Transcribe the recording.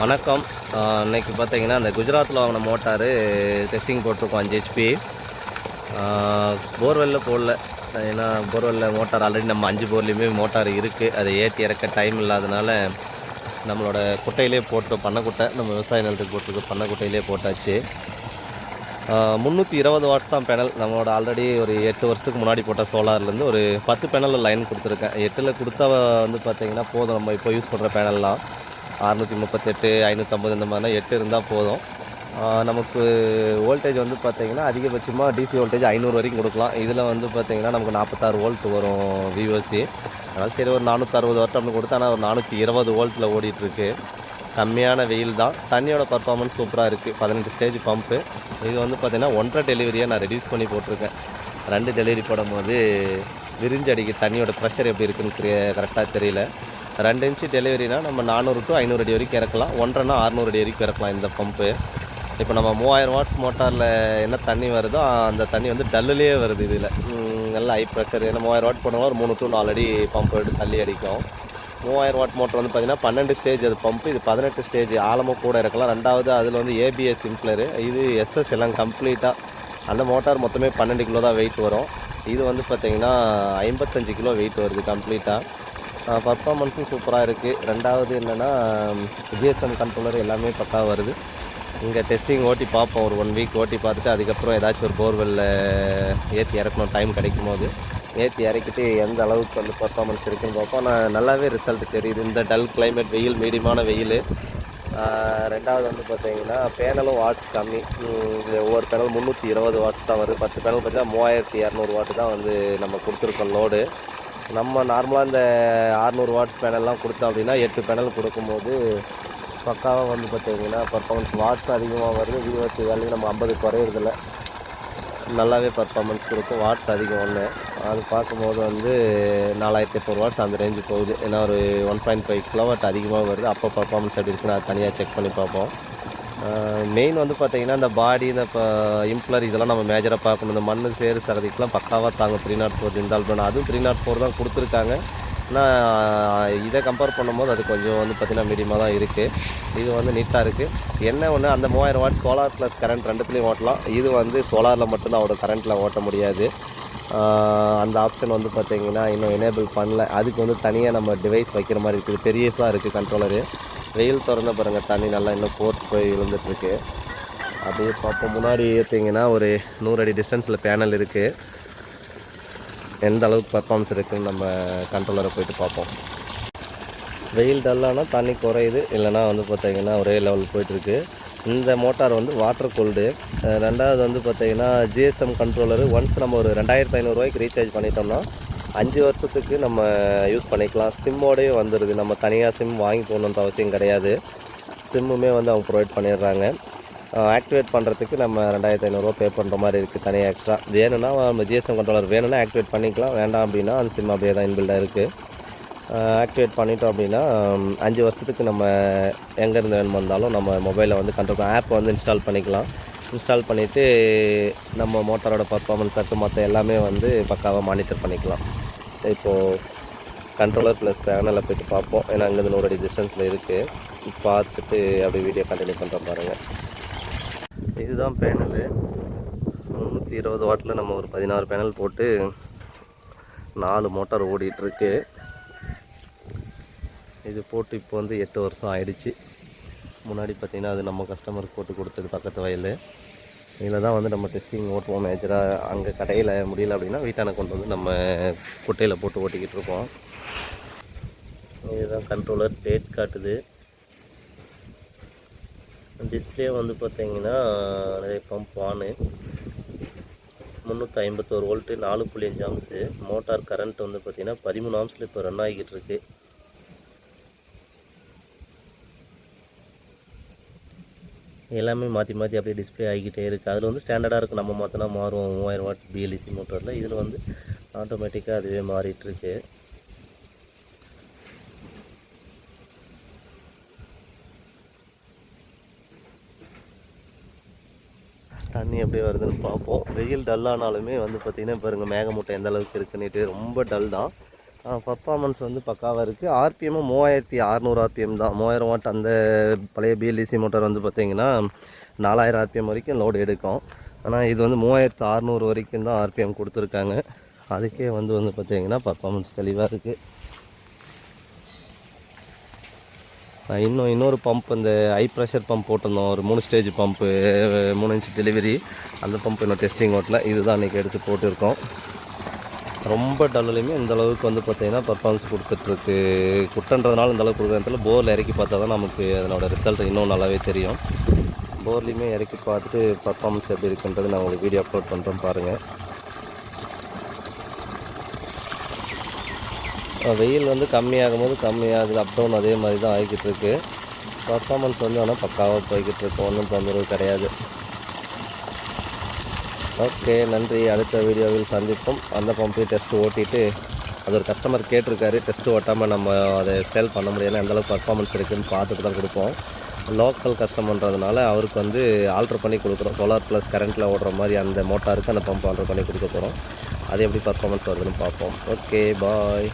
வணக்கம். இன்றைக்கி பார்த்தீங்கன்னா அந்த குஜராத்தில் வாங்கின மோட்டாரு டெஸ்டிங் போட்டிருக்கோம் அஞ்சு ஹெச்பி போர்வெல்ல போடல. ஏன்னா போர்வெல்ல மோட்டார் ஆல்ரெடி நம்ம அஞ்சு போர்லேயுமே மோட்டார் இருக்குது அதை ஏற்றி இறக்க டைம் இல்லாதனால நம்மளோட குட்டையிலே போட்டு பண்ணக்குட்டை நம்ம விவசாய நிலத்துக்கு போட்டிருக்க பண்ணக்குட்டையிலே போட்டாச்சு. முந்நூற்றி இருபது வாட்ஸ் தான் பேனல் நம்மளோட ஆல்ரெடி ஒரு எட்டு வருஷத்துக்கு முன்னாடி போட்ட சோலார்லேருந்து ஒரு பத்து பேனலில் லைன் கொடுத்துருக்கேன். எட்டில் கொடுத்தா வந்து பார்த்தீங்கன்னா போதும். நம்ம இப்போ யூஸ் பண்ணுற பேனல்லாம் அறநூற்றி முப்பத்தெட்டு ஐநூற்றம்பது இந்த மாதிரிலாம் எட்டு இருந்தால் போதும். நமக்கு வோல்டேஜ் வந்து பார்த்தீங்கன்னா அதிகபட்சமாக டிசி வோல்டேஜ் ஐநூறு வரைக்கும் கொடுக்கலாம். இதில் வந்து பார்த்தீங்கன்னா நமக்கு நாற்பத்தாறு வோல்ட் வரும் விஓசி அதனால் சரி ஒரு நானூற்றறுபது வாட் கொடுத்தா ஆனால் ஒரு நானூற்றி இருபது வோல்ட்டில் ஓடிட்டுருக்கு. கம்மியான வெயில் தான். தண்ணியோட பர்ஃபார்மன்ஸ் சூப்பராக இருக்குது பதினெட்டு ஸ்டேஜ் பம்பு இது வந்து பார்த்திங்கன்னா ஒன்றரை டெலிவரியாக நான் ரெடியூஸ் பண்ணி போட்டிருக்கேன். ரெண்டு டெலிவரி போடும்போது விரிஞ்சு அடிக்க தண்ணியோட ப்ரெஷர் எப்படி இருக்குன்னு கரெக்டாக தெரியல. ரெண்டு இன்ச்சு டெலிவரினா நம்ம நானூறு டு ஐநூறு அடி வரைக்கும் இறக்கலாம். ஒன்றரைனா அறநூறு அடி வரைக்கும் இறக்கலாம் இந்த பம்பு இப்போ நம்ம மூவாயிரம் வாட்ஸ் மோட்டாரில் என்ன தண்ணி வருதோ அந்த தண்ணி வந்து டல்லுலேயே வருது இதில். நல்லா ஹை ப்ரெஷர் ஏன்னா மூவாயிரம் வாட் போனால் ஒரு மூணு டு நாலு அடி பம்ப் எடுத்து தள்ளி அடிக்கும். மூவாயிரம் வாட் மோட்டர் வந்து பார்த்தீங்கன்னா பன்னெண்டு ஸ்டேஜ் அது பம்ப் இது பதினெட்டு ஸ்டேஜ் ஆழமும் கூட இருக்கலாம் ரெண்டாவது அதில் வந்து ஏபிஎஸ் சிம்ப்ளரு இது எஸ்எஸ் எல்லாம் கம்ப்ளீட்டாக அந்த மோட்டார் மொத்தமே பன்னெண்டு கிலோ தான் வெயிட் வரும். இது வந்து பார்த்திங்கன்னா ஐம்பத்தஞ்சு கிலோ வெயிட் வருது கம்ப்ளீட்டாக பர்ஃபாமன்ஸும் சூப்பராக இருக்குது ரெண்டாவது என்னென்னா ஜிஎஸ்எம் கண்ட்ரோலர் எல்லாமே பக்காக வருது. இங்கே டெஸ்டிங் ஓட்டி பார்ப்போம். ஒரு ஒன் வீக் ஓட்டி பார்த்துட்டு அதுக்கப்புறம் ஏதாச்சும் ஒரு போர்வெல்லில் ஏற்றி இறக்கணும். டைம் கிடைக்கும் போது ஏற்றி இறக்கிட்டு எந்த அளவுக்கு வந்து பர்ஃபார்மன்ஸ் இருக்குதுன்னு பார்ப்போம். நான் நல்லாவே ரிசல்ட் தெரியுது. இந்த டல் கிளைமேட் வெயில் மீடியமான வெயில். ரெண்டாவது வந்து பார்த்தீங்கன்னா பேனலும் வாட்ஸ் கம்மி. ஒவ்வொரு பேனல் முந்நூற்றி இருபது வாட்ஸ் தான் வருது. பத்து பேனல் பார்த்தீங்கன்னா மூவாயிரத்தி இரநூறு வாட்டு தான் வந்து நம்ம கொடுத்துருக்கோம் லோடு நம்ம நார்மலாக இந்த அறநூறு வாட்ஸ் பேனல்லாம் கொடுத்தோம் அப்படின்னா எட்டு பேனல் கொடுக்கும்போது பக்காவாக வந்து பார்த்தீங்கன்னா பர்ஃபார்மன்ஸ் வாட்ஸ் அதிகமாக வருது. விஓசி வேலையும் நம்ம ஐம்பது குறையிறதில்ல. நல்லாவே பர்ஃபார்மன்ஸ் கொடுக்கும். வாட்ஸ் அதிகம் ஒன்று அது பார்க்கும்போது வந்து நாலாயிரத்தி எட்நூறு வாட்ஸ் அந்த ரேஞ்சு போகுது. ஏன்னா ஒரு ஒன் பாயிண்ட் ஃபைவ் கிலோவாட் அதிகமாக வருது. அப்போ பர்ஃபார்மன்ஸ் எப்படி இருக்குன்னு தனியாக செக் பண்ணி பார்ப்போம். மெயின் வந்து பார்த்தீங்கன்னா இந்த பாடி இந்த இப்போ இம்ப்ளர் இதெல்லாம் நம்ம மேஜராக பார்க்கணும். இந்த மண் சேறு சகதிக்கெலாம் பக்காவாக தாங்க த்ரீ நாட் ஃபோர் இன்ஸ்டால் அதுவும் த்ரீ நாட் ஃபோர் தான் கொடுத்துருக்காங்க. ஆனால் இதை கம்பேர் பண்ணும்போது அது கொஞ்சம் வந்து பார்த்திங்கன்னா மீடியமாக தான் இருக்குது இது வந்து நீட்டாக இருக்குது என்ன ஒன்று அந்த மூவாயிரம் வாட் சோலார் ப்ளஸ் கரண்ட் ரெண்டுத்துலேயும் ஓட்டலாம். இது வந்து சோலாரில் மட்டும்தான் அவரோட கரண்ட்டில் ஓட்ட முடியாது. அந்த ஆப்ஷன் வந்து பார்த்திங்கன்னா இன்னும் எனேபிள் பண்ணல. அதுக்கு வந்து தனியாக நம்ம டிவைஸ் வைக்கிற மாதிரி இருக்குது. பெரியஸாக இருக்குது கண்ட்ரோலரு வெயில் திறந்த பாருங்கள் தண்ணி நல்லா இன்னும் போர்ஸ் போய் விழுந்துட்டுருக்கு. அப்படியே பார்ப்போம். முன்னாடி ஏற்றிங்கன்னா ஒரு நூறு அடி டிஸ்டன்ஸில் பேனல் இருக்குது எந்த அளவுக்கு பர்ஃபார்மன்ஸ் இருக்குதுன்னு நம்ம கண்ட்ரோலரை போயிட்டு பார்ப்போம். வெயில் டல்லானா தண்ணி குறையுது. இல்லைன்னா வந்து பார்த்தீங்கன்னா ஒரே லெவல் போயிட்டுருக்கு. இந்த மோட்டார் வந்து வாட்டர் கோல்டு ரெண்டாவது வந்து பார்த்தீங்கன்னா ஜிஎஸ்எம் கண்ட்ரோலரு ஒன்ஸ் நம்ம ஒரு ரெண்டாயிரத்து ஐநூறுரூவாய்க்கு ரீசார்ஜ் பண்ணிட்டோம்னா அஞ்சு வருஷத்துக்கு நம்ம யூஸ் பண்ணிக்கலாம். சிம்மோடயே வந்துடுது நம்ம தனியாக சிம் வாங்கி போகணுன்ற அவசியம் கிடையாது. சிம்முமே வந்து அவங்க ப்ரொவைட் பண்ணிடுறாங்க. ஆக்டிவேட் பண்ணுறதுக்கு நம்ம ரெண்டாயிரத்தி ஐநூறுரூவா பே பண்ணுற மாதிரி இருக்குது தனியாக எக்ஸ்ட்ரா வேணும்னா நம்ம ஜிஎஸ்எம் கண்ட்ரோலர் வேணும்னா ஆக்டிவேட் பண்ணிக்கலாம். வேண்டாம் அப்படின்னா அந்த சிம் அப்படியே தான் இன்பில்டாக இருக்குது ஆக்டிவேட் பண்ணிட்டோம் அப்படின்னா அஞ்சு வருஷத்துக்கு நம்ம எங்கேருந்து வேணுமா இருந்தாலும் நம்ம மொபைலில் வந்து கண்ட்ரோல் ஆப் வந்து இன்ஸ்டால் பண்ணிக்கலாம். இன்ஸ்டால் பண்ணிவிட்டு நம்ம மோட்டாரோட பர்ஃபார்மன்ஸ் தட்டு மற்ற எல்லாமே வந்து பக்காவாக மானிட்டர் பண்ணிக்கலாம். இப்போது கண்ட்ரோலர் ப்ளஸ் பேனலில் போயிட்டு பார்ப்போம். ஏன்னா அங்கேருந்து நூறு அடி டிஸ்டன்ஸில் இருக்குது பார்த்துட்டு அப்படியே வீடியோ கண்டினியூ பண்ணுற பாருங்கள் இதுதான் பேனலு முந்நூற்றி இருபது வாட்டில் நம்ம ஒரு பதினாறு பேனல் போட்டு நாலு மோட்டார் ஓடிட்டுருக்கு இது போட்டு இப்போ வந்து எட்டு வருஷம் ஆயிடுச்சு. முன்னாடி பார்த்திங்கன்னா அது நம்ம கஸ்டமருக்கு போட்டு கொடுத்தது பக்கத்து வயல். இதில் தான் வந்து நம்ம டெஸ்டிங் ஓட்டுவோம். மேஜராக அங்கே கடையில் முடியல அப்படின்னா வீட்டான கொண்டு வந்து நம்ம குட்டையில் போட்டு ஓட்டிக்கிட்டு இருக்கோம் இதுதான் கண்ட்ரோலர் டேட் காட்டுது. டிஸ்பிளே வந்து பார்த்தீங்கன்னா நிறைய பம்ப் ஆனு முந்நூற்றி ஐம்பத்தோரு வோல்ட்டு நாலு புள்ளி அஞ்சு ஆம்ஸு மோட்டார் கரண்ட் வந்து பார்த்திங்கன்னா பதிமூணு ஆம்ஸில் இப்போ ரன் ஆகிக்கிட்டு இருக்குது எல்லாமே மாற்றி மாற்றி அப்படியே டிஸ்ப்ளே ஆகிக்கிட்டே இருக்குது அதில் வந்து ஸ்டாண்டர்டாக இருக்குது நம்ம மாற்றினா மாறும் மூவாயிரம் வாட் பிஎல்இசி மோட்டரில் இதில் வந்து ஆட்டோமேட்டிக்காக அதுவே மாறிட்டுருக்கு தண்ணி எப்படி வருதுன்னு பார்ப்போம். வெயில் டல்லானாலுமே வந்து பார்த்திங்கன்னா பாருங்கள் மேகமூட்டம் எந்த அளவுக்கு இருக்குன்னுட்டு ரொம்ப டல் தான். பர்ஃபார்மன்ஸ் வந்து பக்காவாக இருக்குது ஆர்பிஎம்மும் மூவாயிரத்தி அறநூறு ஆர்பிஎம் தான். மூவாயிரம் வாட் அந்த பழைய பிஎல்டிசி மோட்டார் வந்து பார்த்திங்கன்னா நாலாயிரம் ஆர்பிஎம் வரைக்கும் லோடு எடுக்கும். ஆனால் இது வந்து மூவாயிரத்து அறநூறு வரைக்கும் தான் ஆர்பிஎம் கொடுத்துருக்காங்க. அதுக்கே வந்து வந்து பார்த்திங்கன்னா பர்ஃபார்மன்ஸ் தெளிவாக இருக்குது இன்னும் இன்னொரு பம்ப் இந்த ஹை ப்ரெஷர் பம்ப் போட்டிருந்தோம். ஒரு மூணு ஸ்டேஜ் பம்ப்பு மூணு இன்ச் டெலிவரி அந்த பம்ப் இன்னும் டெஸ்டிங் ஓட்டில். இதுதான் இன்றைக்கி எடுத்து போட்டிருக்கோம். ரொம்ப டல்லுலையுமே இந்த அளவுக்கு வந்து பார்த்திங்கன்னா பர்ஃபார்மன்ஸ் கொடுத்துட்ருக்கு. குட்டன்றதுனால இந்த அளவுக்கு கொடுக்குறதுல போரில் இறக்கி பார்த்தா தான் நமக்கு அதனோட ரிசல்ட் இன்னும் நல்லாவே தெரியும். போர்லேயுமே இறக்கி பார்த்துட்டு பர்ஃபார்மன்ஸ் எப்படி இருக்குன்றது நான் உங்களுக்கு வீடியோ அப்லோட் பண்ணுறோம் பாருங்கள் வெயில் வந்து கம்மியாகும் போது கம்மியாகுது அப் டவுன் அதே மாதிரி தான் ஆகிக்கிட்டு இருக்கு. பர்ஃபார்மன்ஸ் வந்து ஆனால் பக்காவாக போய்கிட்டு இருக்கு. ஒன்றும் தொந்தரவு கிடையாது. ஓகே நன்றி. அடுத்த வீடியோவில் சந்திப்போம். அந்த பம்பையும் டெஸ்ட் ஓட்டிட்டு அது ஒரு கஸ்டமர் கேட்டிருக்காரு டெஸ்ட்டு ஓட்டாமல் நம்ம அதை சேல் பண்ண முடியல எந்த அளவுக்கு பர்ஃபார்மன்ஸ் இருக்குதுன்னு பார்த்துட்டு தான் கொடுப்போம். லோக்கல் கஸ்டமர்ன்றதுனால அவருக்கு வந்து ஆல்ட்ரு பண்ணி கொடுக்குறோம். சோலார் ப்ளஸ் கரண்ட்டில் ஓடுற மாதிரி அந்த மோட்டாருக்கு அந்த பம்ப் ஆல்ட்ரு பண்ணி கொடுக்க போகிறோம் அது எப்படி பர்ஃபார்மன்ஸ் வருதுன்னு பார்ப்போம். Okay bye